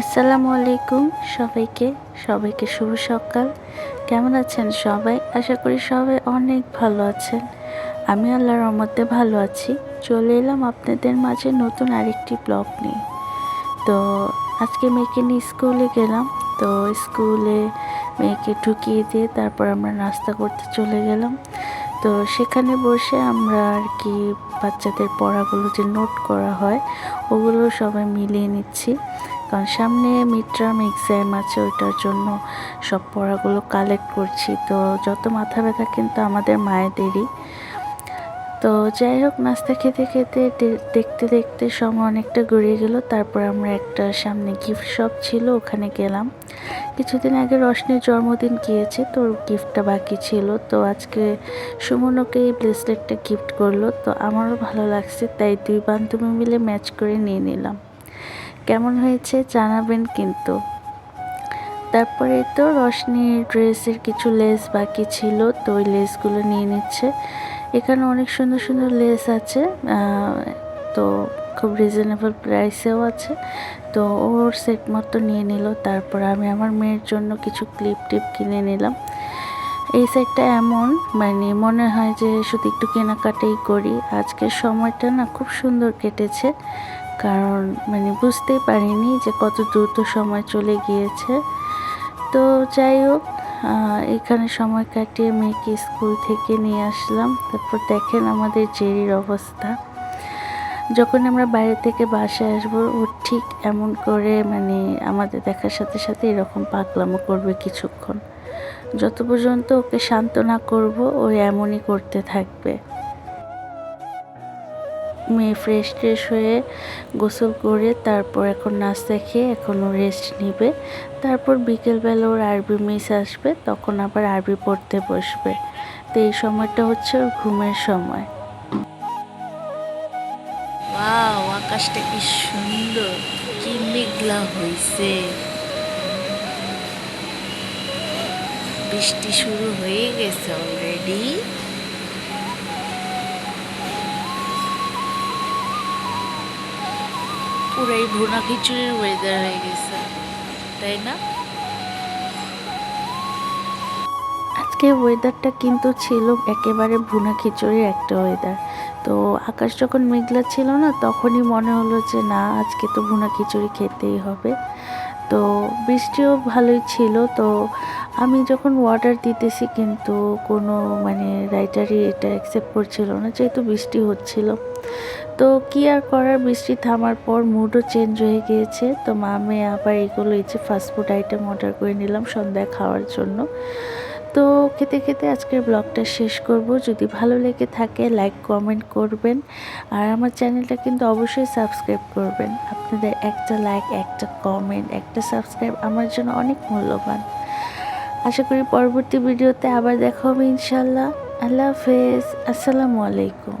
আসসালামু আলাইকুম সবাইকে। সবাইকে শুভ সকাল। কেমন আছেন সবাই? আশা করি সবাই অনেক ভালো আছেন। আমি আল্লাহর রহমতে ভালো আছি। চলে এলাম আপনাদের মাঝে নতুন আরেকটি ব্লগ নিয়ে। তো আজকে মেয়েকে নিয়ে স্কুলে গেলাম। তো স্কুলে মেয়েকে ঢুকিয়ে দিয়ে তারপর আমরা নাস্তা করতে চলে গেলাম। তো সেখানে বসে আমরা আর কি বাচ্চাদের পড়াগুলো যে নোট করা হয়, ওগুলো সবাই মিলিয়ে নিচ্ছি। কারণ সামনে মিড টার্ম এক্সাম আছে ওইটার জন্য সব পড়াগুলো কালেক্ট করছি। তো যত মাথা ব্যথা কিন্তু আমাদের মায়েদেরই। তো যাই হোক, নাস্তা খেতে খেতে দেখতে দেখতে সময় অনেকটা গড়িয়ে গেল। তারপর আমরা একটা সামনে গিফট শপ ছিল, ওখানে গেলাম। কিছুদিন আগে রশনির জন্মদিন গিয়েছে তোর গিফটটা বাকি ছিল। তো আজকে সুমন ওকে এই ব্রেসলেটটা গিফট করল। তো আমারও ভালো লাগছে, তাই দুই বান্ধবী মিলে ম্যাচ করে নিয়ে নিলাম। কেমন হয়েছে জানাবেন কিন্তু। তারপরে তো রশনির ড্রেসের কিছু লেস বাকি ছিল, তো ওই লেসগুলো নিয়ে নিচ্ছে। এখানে অনেক সুন্দর সুন্দর লেস আছে তো খুব রিজনেবল প্রাইসেও আছে। তো ওর সেট মতো নিয়ে নিল, তারপর আমি আমার মেয়ের জন্য কিছু ক্লিপ টিপ কিনে নিলাম। এই সেটটা এমন মানে মনে হয় যে শুধু একটু কেনাকাটাই করি। আজকের সময়টা না খুব সুন্দর কেটেছে। কারণ মানে বুঝতেই পারিনি যে কত দ্রুত সময় চলে গিয়েছে। তো যাই হোক এখানে সময় কাটিয়ে মেয়েকে স্কুল থেকে নিয়ে আসলাম। তারপর দেখেন আমাদের জেরির অবস্থা। যখন আমরা বাইরে থেকে বাসায় আসব, ও ঠিক এমন করে মানে আমাদের দেখার সাথে সাথে এরকম পাগলামো করবে কিছুক্ষণ। যত পর্যন্ত ওকে শান্ত না করব, ও এমনই করতে থাকবে। মেয়ে ফ্রেশ ট্রেশ হয়ে গোসল করে তারপর এখন নাস্তা খেয়ে এখন ও রেস্ট নিবে। তারপর বিকেলবেলা ওর আরবি মিস আসবে, তখন আবার আরবি পড়তে বসবে। তো এই সময়টা হচ্ছে ওর ঘুমের সময়। আকাশটা কি সুন্দর, কি মেঘলা হয়েছে। বৃষ্টি শুরু হয়ে গেছে অলরেডি পুরাই ভুনা খিচুড়ির ওয়েদার হয়ে গেছে, তাই না? আজকে ওয়েদারটা কিন্তু ছিল একেবারে ভুনা খিচুড়ির একটা ওয়েদার তো আকাশ যখন মেঘলা ছিল না, তখনই মনে হলো যে না, আজকে তো ভুনা খিচুড়ি খেতেই হবে। তো বৃষ্টিও ভালোই ছিল, তো আমি যখন অর্ডার দিতেছি কিন্তু কোনো মানে রাইটারই এটা অ্যাকসেপ্ট করছিল না, যেহেতু বৃষ্টি হচ্ছিল। তো কি আর করার, বৃষ্টি থামার পর মুডও চেঞ্জ হয়ে গিয়েছে। তো মা মেয়ে আবার এগুলো, এই যে ফাস্টফুড আইটেম অর্ডার করে নিলাম সন্ধ্যায় খাওয়ার জন্য। তো খেতে খেতে আজকের ব্লগটা শেষ করব। যদি ভালো লেগে থাকে লাইক কমেন্ট করবেন। আর আমার চ্যানেলটা কিন্তু অবশ্যই সাবস্ক্রাইব করবেন। আপনাদের একটা লাইক একটা কমেন্ট একটা সাবস্ক্রাইব আমার জন্য অনেক মূল্যবান। আশা করি পরবর্তী ভিডিওতে আবার দেখা হবে ইনশাল্লাহ আল্লাহ হাফেজ। আসসালামু আলাইকুম।